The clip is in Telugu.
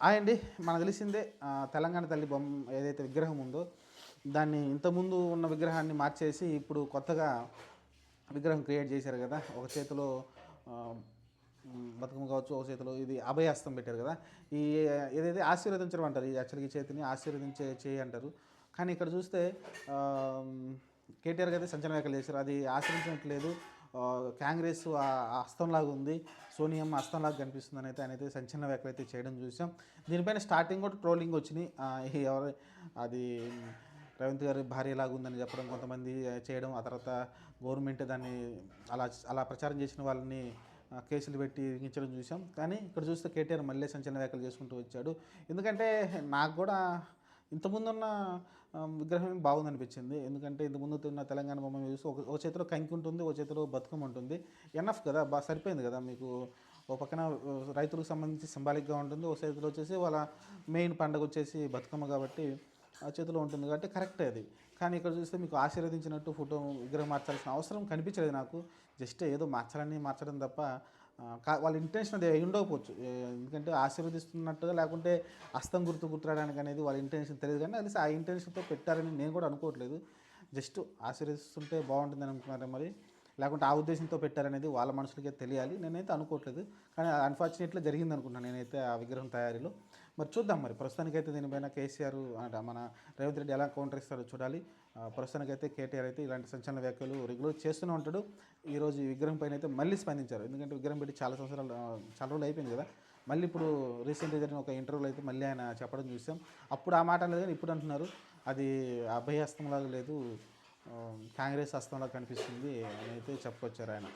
హాయ్ అండి మనకు తెలిసిందే తెలంగాణ తల్లి బొమ్మ ఏదైతే విగ్రహం ఉందో దాన్ని ఇంతకుముందు ఉన్న విగ్రహాన్ని మార్చేసి ఇప్పుడు కొత్తగా విగ్రహం క్రియేట్ చేశారు కదా ఒక చేతిలో బతుకమ్మ కావచ్చు ఒక చేతిలో ఇది అభయహస్తం పెట్టారు కదా ఈ ఏదైతే ఆశీర్వదించడం అంటారు ఈ యాక్చువల్గా చేతిని ఆశీర్వదించే చేయి అంటారు. కానీ ఇక్కడ చూస్తే కేటీఆర్ అయితే సంచలన వ్యాఖ్యలు చేశారు అది ఆశ్రయించినట్లేదు కాంగ్రెస్ హస్తంలాగా ఉంది సోనియం హస్తంలాగా కనిపిస్తుంది అని అయితే ఆయన అయితే సంచలన వ్యాఖ్యలు అయితే చేయడం చూసాం. దీనిపైన స్టార్టింగ్ కూడా ట్రోలింగ్ వచ్చినాయి. ఎవరు అది రేవంత్ గారి భార్య ఉందని చెప్పడం కొంతమంది చేయడం ఆ తర్వాత గవర్నమెంట్ దాన్ని అలా అలా ప్రచారం చేసిన వాళ్ళని కేసులు పెట్టి ఇరిగించడం చూసాం. కానీ ఇక్కడ చూస్తే కేటీఆర్ మళ్ళీ సంచలన వ్యాఖ్యలు చేసుకుంటూ వచ్చాడు. ఎందుకంటే నాకు కూడా ఇంతకుముందు ఉన్న విగ్రహం బాగుంది అనిపించింది ఎందుకంటే ఇంతకుముందు ఉన్న తెలంగాణ బొమ్మ చూసి ఒక ఒక చేతిలో కంకి ఉంటుంది ఒక చేతిలో బతుకమ్మ ఉంటుంది. ఎనఫ్ కదా? బాగా సరిపోయింది కదా మీకు? ఒక పక్కన రైతులకు సంబంధించి సింబాలిక్గా ఉంటుంది ఒక చేతిలో వచ్చేసి వాళ్ళ మెయిన్ పండుగ వచ్చేసి బతుకమ్మ కాబట్టి ఆ చేతిలో ఉంటుంది కాబట్టి కరెక్టే అది. కానీ ఇక్కడ చూస్తే మీకు ఆశీర్వదించినట్టు ఫోటో విగ్రహం మార్చాల్సిన అవసరం కనిపించలేదు నాకు. జస్ట్ ఏదో మార్చాలని మార్చడం తప్ప వాళ్ళ ఇంటెన్షన్ అది అయి ఉండకపోవచ్చు. ఎందుకంటే ఆశీర్వదిస్తున్నట్టుగా లేకుంటే అస్తం గుర్తు గుర్తురావడానికి అనేది వాళ్ళ ఇంటెన్షన్ తెలియదు కానీ అది ఆ ఇంటెన్షన్తో పెట్టారని నేను కూడా అనుకోవట్లేదు. జస్ట్ ఆశీర్వదిస్తుంటే బాగుంటుందని అనుకున్నారే మరి. లేకుంటే ఆ ఉద్దేశంతో పెట్టారనేది వాళ్ళ మనుషులకే తెలియాలి. నేనైతే అనుకోవట్లేదు. కానీ అన్ఫార్చునేట్లీ జరిగింది అనుకుంటున్నాను నేనైతే ఆ విగ్రహం తయారీలో. మరి చూద్దాం మరి. ప్రస్తుతానికైతే దీనిపైన కేసీఆర్ అంటే మన రేవంత్ రెడ్డి ఎలా కౌంటర్ ఇస్తారో చూడాలి. ప్రస్తుతానికైతే కేటీఆర్ అయితే ఇలాంటి సంచలన వ్యాఖ్యలు రెగ్యులర్ చేస్తూనే ఉంటాడు. ఈరోజు ఈ విగ్రహం పైన అయితే మళ్ళీ స్పందించారు. ఎందుకంటే విగ్రహం పెట్టి చాలా సంవత్సరాలు చాలా రోజులు అయిపోయింది కదా. మళ్ళీ ఇప్పుడు రీసెంట్గా జరిగిన ఒక ఇంటర్వ్యూలో అయితే మళ్ళీ ఆయన చెప్పడం చూసాం. అప్పుడు ఆ మాట లేదు కానీ ఇప్పుడు అంటున్నారు. అది అభయాస్తంలాగా లేదు. కాంగ్రెస్ హస్తంలో కనిపిస్తుంది అని అయితే చెప్పుకొచ్చారు ఆయన.